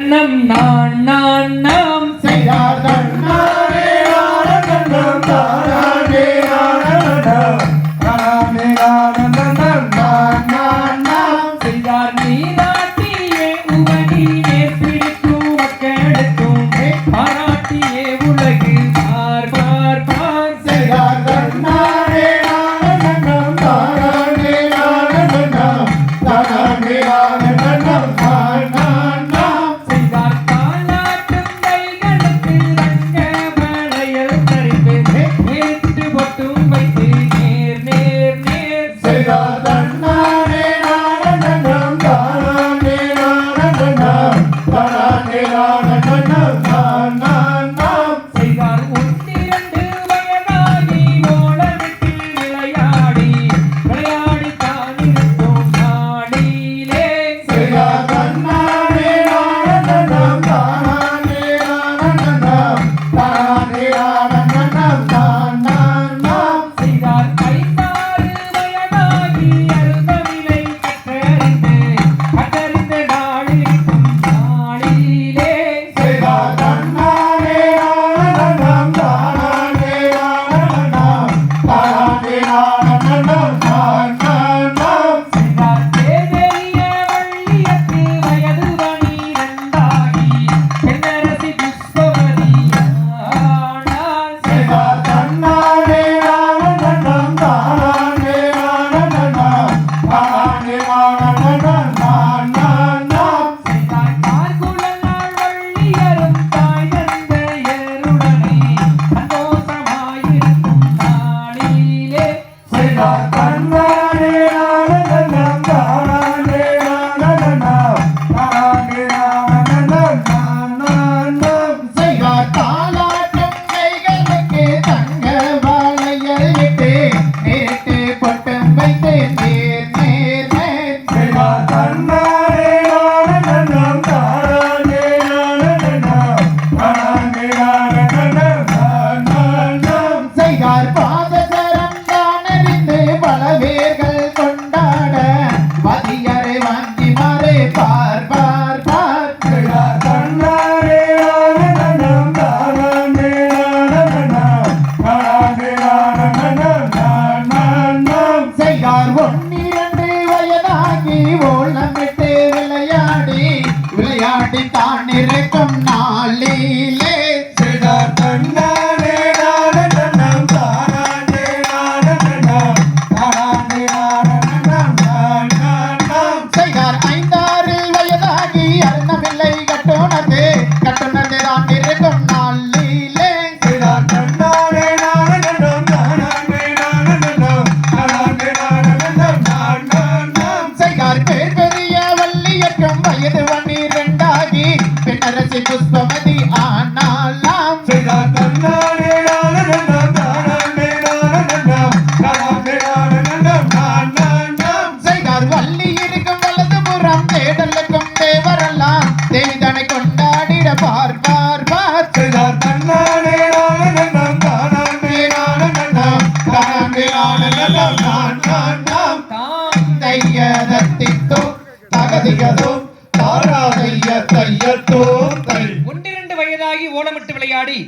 நாம் நான் நாம். செய்தார் பல பேர்கள் கொண்டாட மதியரை வாங்கி மாறே பார் பார் பார். கண்ணாரே செய்யார் ஒன்னிரண்டு வயதாகி ஓலமிட்டு விளையாடி விளையாடி தான் இருக்கும் நாளிலே. செய்தார் கண்ண கட்டவில்லை கட்டோனது கட்டுனது தான் இருக்கும் நாளிலே. செய்தார் பேர் பெரிய வள்ளியற்றும் வயது புஷ்பமதி தைய நத்தித்தோம் ஒன்றிரண்டு வயதாகி ஓலமிட்டு விளையாடி